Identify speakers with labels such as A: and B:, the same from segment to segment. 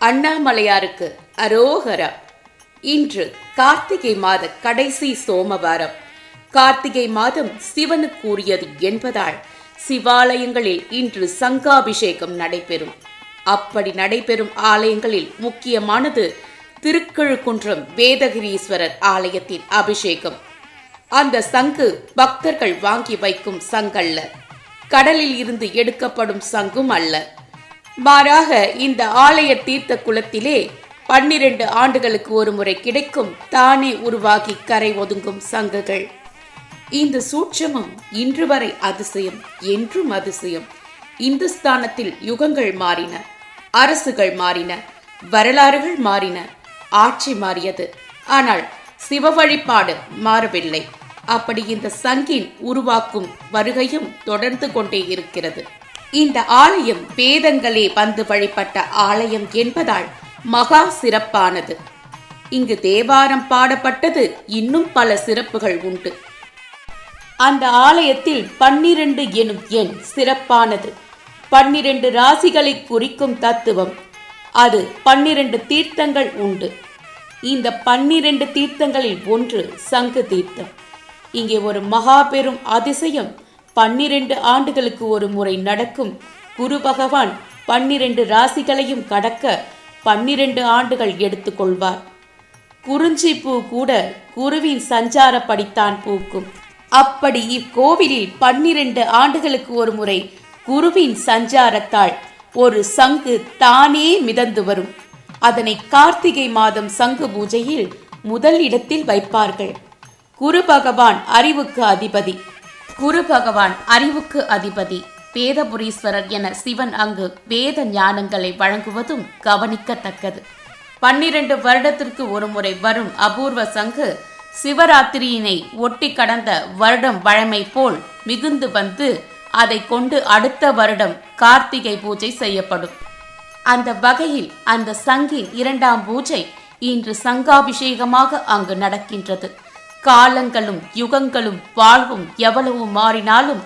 A: அண்ணாமலையாருக்கு அரோகரா. இன்று கார்த்திகை மாத கடைசி சோமவாரம். கார்த்திகை மாதம் சிவனுக்குரியது என்பதால் சிவாலயங்களில் இன்று சங்காபிஷேகம் நடைபெறும். அப்படி நடைபெறும் ஆலயங்களில் முக்கியமானது திருக்கழுக்குன்றம் வேதகிரீஸ்வரர் ஆலயத்தின் அபிஷேகம். அந்த சங்கு பக்தர்கள் வாங்கி வைக்கும் சங்கல்ல. கடலில் இருந்து எடுக்கப்படும் சங்கும் அல்ல. மாறாக இந்த ஆலய தீர்த்த குளத்திலே பன்னிரண்டு ஆண்டுகளுக்கு ஒரு முறை கிடைக்கும் தானே உருவாகி கரை ஒதுங்கும் சங்குகள் இந்த சூட்சமம் இன்று வரை அதிசயம் என்றும் அதிசயம். இந்துஸ்தானத்தில் யுகங்கள் மாறின அரசுகள் மாறின வரலாறுகள் மாறின ஆட்சி மாறியது. ஆனால் சிவ வழிபாடு மாறவில்லை. அப்படி இந்த சங்கின் உருவாக்கும் வருகையும் தொடர்ந்து கொண்டே இருக்கிறது. இந்த ஆலயம் வேதங்களே வந்து வழிபட்ட ஆலயம் என்பதால் மகா சிறப்பானது. இங்கு தேவாரம் பாடப்பட்டது இன்னும் பல சிறப்புகள் உண்டு. அந்த ஆலயத்தில் பன்னிரண்டு எனும் எண் சிறப்பானது. பன்னிரண்டு ராசிகளை குறிக்கும் தத்துவம். அது பன்னிரண்டு தீர்த்தங்கள் உண்டு. இந்த பன்னிரண்டு தீர்த்தங்களில் ஒன்று சங்கு தீர்த்தம். இங்கே ஒரு மகாபெரும் அதிசயம் பன்னிரண்டு ஆண்டுகளுக்கு ஒரு முறை நடக்கும். குரு பகவான் பன்னிரண்டு ராசிகளையும் கடக்க பன்னிரண்டு ஆண்டுகள் எடுத்துக்கொள்வார். குறிஞ்சி பூ கூட குருவின் சஞ்சாரப்படித்தான் பூக்கும். அப்படி இக்கோவிலில் பன்னிரண்டு ஆண்டுகளுக்கு ஒரு முறை குருவின் சஞ்சாரத்தால் ஒரு சங்கு தானே மிதந்து வரும். அதனை கார்த்திகை மாதம் சங்கு பூஜையில் முதல் இடத்தில் வைப்பார்கள். குரு பகவான் அறிவுக்கு அதிபதி. குரு பகவான் அறிவுக்கு அதிபதி. வேதபுரீஸ்வரர் என சிவன் அங்கு வேத ஞானங்களை வழங்குவதும் கவனிக்கத்தக்கது. பன்னிரண்டு வருடத்திற்கு ஒருமுறை வரும் அபூர்வ சங்கு சிவராத்திரியினை ஒட்டி கடந்த வருடம் வழமை போல் மிகுந்து வந்து அதை கொண்டு அடுத்த வருடம் கார்த்திகை பூஜை செய்யப்படும். அந்த வகையில் அந்த சங்கின் இரண்டாம் பூஜை இன்று சங்காபிஷேகமாக அங்கு நடக்கின்றது. காலங்களும் யுகங்களும் வாழ்வும் எவ்வளவு மாறினாலும்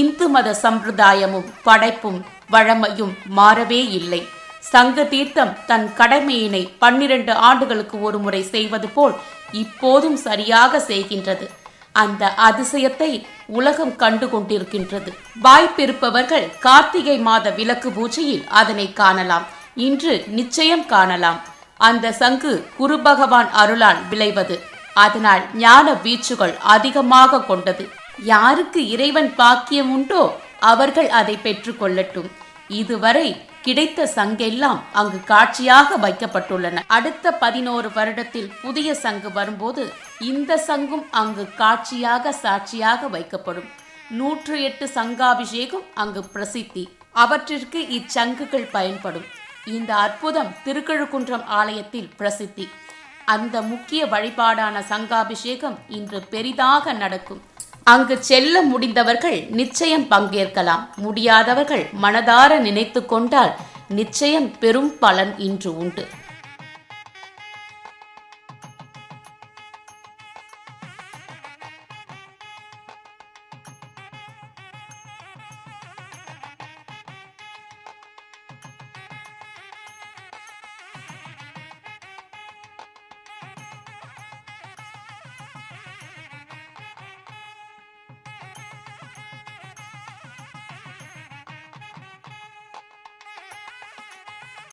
A: இந்து மத சம்பிரதாயமும் படைப்பும் வழமையும் மாறவே இல்லை. சங்க தீர்த்தம் தன் கடமையினை பன்னிரண்டு ஆண்டுகளுக்கு ஒரு முறை செய்வது போல் இப்போதும் சரியாக செய்கின்றது. அந்த அதிசயத்தை உலகம் கண்டு கொண்டிருக்கின்றது. வாய்ப்பிருப்பவர்கள் கார்த்திகை மாத விளக்கு பூஜையில் அதனை காணலாம். இன்று நிச்சயம் காணலாம். அந்த சங்கு குரு பகவான் அருளால் விளைவது. அதனால் ஞான வீச்சுகள் அதிகமாக கொண்டது. யாருக்கு இறைவன் பாக்கியம் உண்டோ அவர்கள் அதை பெற்றுக்கொள்ளட்டும். இதுவரை கிடைத்த சங்கெல்லாம் அங்கு காட்சியாக வைக்கப்பட்டுள்ளன. அடுத்த பதினோரு வருடத்தில் புதிய சங்கு வரும்போது இந்த சங்கும் அங்கு காட்சியாக சாட்சியாக வைக்கப்படும். நூற்று எட்டு சங்காபிஷேகம் அங்கு பிரசித்தி. அவற்றிற்கு இச்சங்குகள் பயன்படும். இந்த அற்புதம் திருக்கழுக்குன்றம் ஆலயத்தில் பிரசித்தி. அந்த முக்கிய வழிபாடான சங்காபிஷேகம் இன்று பெரிதாக நடக்கும். அங்கு செல்ல முடிந்தவர்கள் நிச்சயம் பங்கேற்கலாம். முடியாதவர்கள் மனதார நினைத்து கொண்டால் நிச்சயம் பெரும் பலன் இன்று உண்டு.